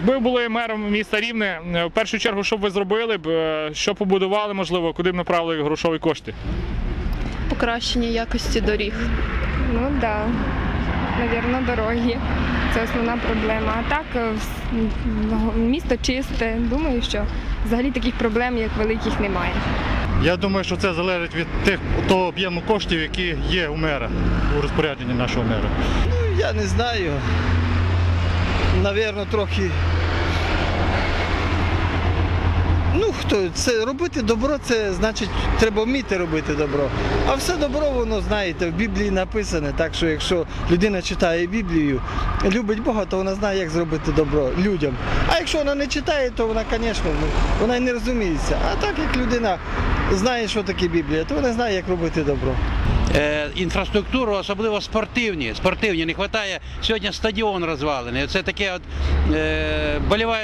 Якби ви були мером міста Рівне, е, в першу чергу, що б ви зробили б, е, що побудували, можливо, куди б направили грошові кошти? Покращення якості доріг. Ну так, да. навірно, дорогі. Це основна проблема. А так, е, місто чисте. Думаю, що взагалі таких проблем, як великих, немає. Я думаю, що це залежить від тих того об'єму коштів, які є у мера у розпорядженні нашого мера. Ну, Я не знаю. Навірно, трохи. Ну, хто це робити добро, це значить треба вміти робити добро. А все добро, воно знаєте, в Біблії написане. Так що якщо людина читає Біблію, любить Бога, то вона знає, як зробити добро людям. А якщо вона не читає, то вона, звісно, ну, вона й не розуміється. А так як людина знає, що таке Біблія, то вона знає, як робити добро. Е, інфраструктуру, особливо спортивні. Спортивні не вистачає. Сьогодні стадіон розвалений. Це таке от е,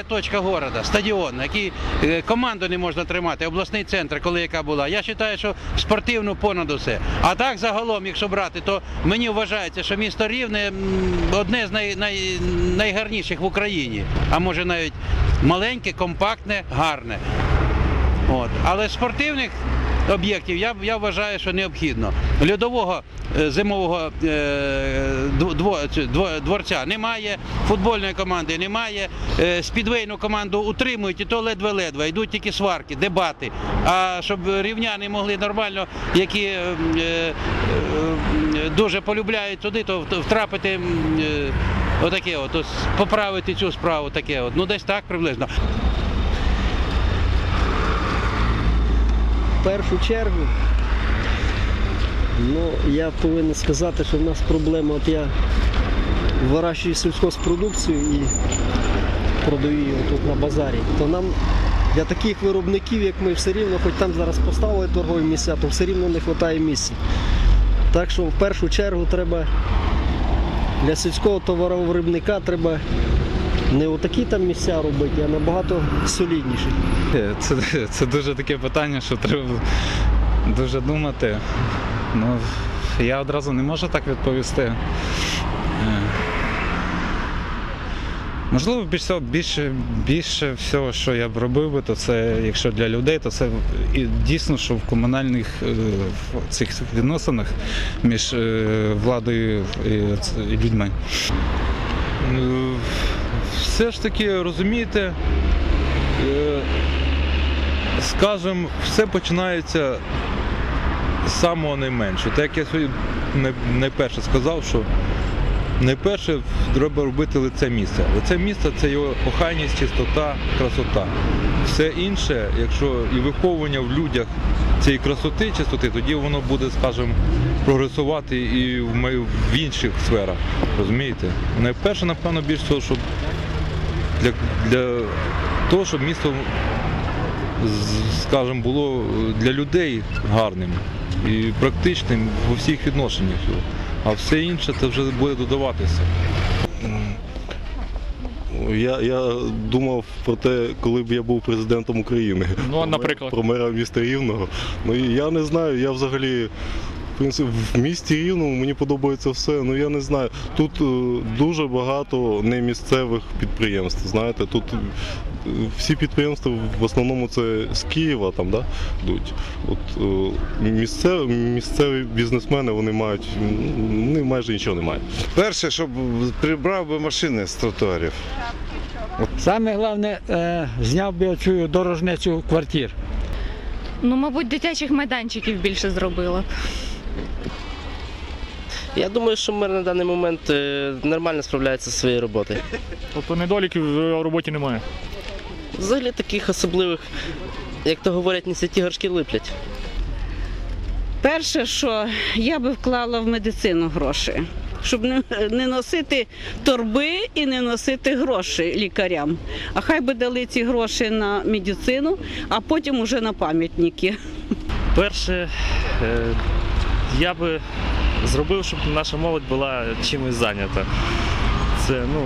точка міста, стадіон, який е, команду не можна тримати, обласний центр, коли яка була. Я вважаю, що спортивну понад усе. А так загалом, якщо брати, то мені вважається, що місто Рівне одне з най, най, найгарніших в Україні, а може навіть маленьке, компактне, гарне. От. Але спортивних об'єктів я, я вважаю, що необхідно. Льодового е, зимового е, дво- дво- дворця немає, футбольної команди немає, е, спідвейну команду утримують, і то ледве-ледве, йдуть тільки сварки, дебати. А щоб рівняни могли нормально, які дуже полюбляють туди, то втрапити. Отаке, от, ось поправити цю справу, таке, от. ну десь так приблизно. Першу чергу, ну, я повинен сказати, що в нас проблема, от я вирощую сільськогоспродукцію і продаю її тут на базарі, то нам для таких виробників, як ми, все рівно, хоч там зараз поставили торгові місця, то все рівно не вистачає місця. Так що в першу чергу треба для сільського товаровиробника треба не отакі там місця робити, а набагато солідніші. Це, це дуже таке питання, що треба дуже думати. Ну, я одразу не можу так відповісти. Е, Можливо, більше, всього- більше, більше всього, що я б робив би, то це, якщо для людей, то це і дійсно, що в комунальних е, в цих відносинах між е, владою і людьми. Все ж таки, розумієте, е, скажімо, все починається з самого найменшого. Так як я сьогодні найперше сказав, що найперше треба робити лице місця. Лице місця це його охайність, чистота, красота. Все інше, якщо і виховування в людях цієї красоти, чистоти, тоді воно буде, скажімо, прогресувати і в, інших сферах. Розумієте? Найперше, напевно, більш того, щоб для, для того, щоб місто, скажімо, було для людей гарним і практичним у всіх відношеннях. А все інше це вже буде додаватися. Я, я думав про те, коли б я був президентом України. Ну, наприклад. Про мера міста Рівного. Ну я не знаю, я взагалі. В принципі, в місті Рівному мені подобається все. Ну я не знаю. Тут е, дуже багато немісцевих підприємств. Знаєте, тут е, всі підприємства в основному це з Києва там, да, йдуть. От е, місцеві, місцеві бізнесмени вони мають вони майже нічого не мають. Перше, щоб прибрав би машини з тротуарів. Саме головне, е, зняв би оцю дорожницю квартир. Ну, мабуть, дитячих майданчиків більше зробила. б. Я думаю, що мер на даний момент е, нормально справляється зі своєю роботою. Тобто недоліків в роботі немає. Взагалі таких особливих, як то говорять, не святі горшки липлять. Перше, що я би вклала в медицину гроші, щоб не, носити торби і не носити гроші лікарям. А хай би дали ці гроші на медицину, а потім уже на пам'ятники. Перше, е, я би зробив, щоб наша молодь була чимось зайнята. Це ну,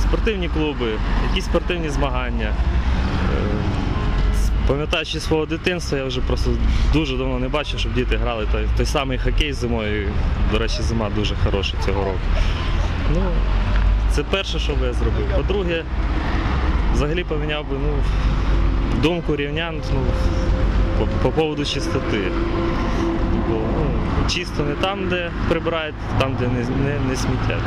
спортивні клуби, якісь спортивні змагання. Е, Пам'ятаючи свого дитинства, я вже просто дуже давно не бачив, щоб діти грали той, той самий хокей зимою. До речі, зима дуже хороша цього року. Ну, Це перше, що би я зробив. По-друге, взагалі поміняв би ну, думку рівнян ну, по, по поводу чистоти. Чисто не там, де прибирають, там, де не, не, не смітять.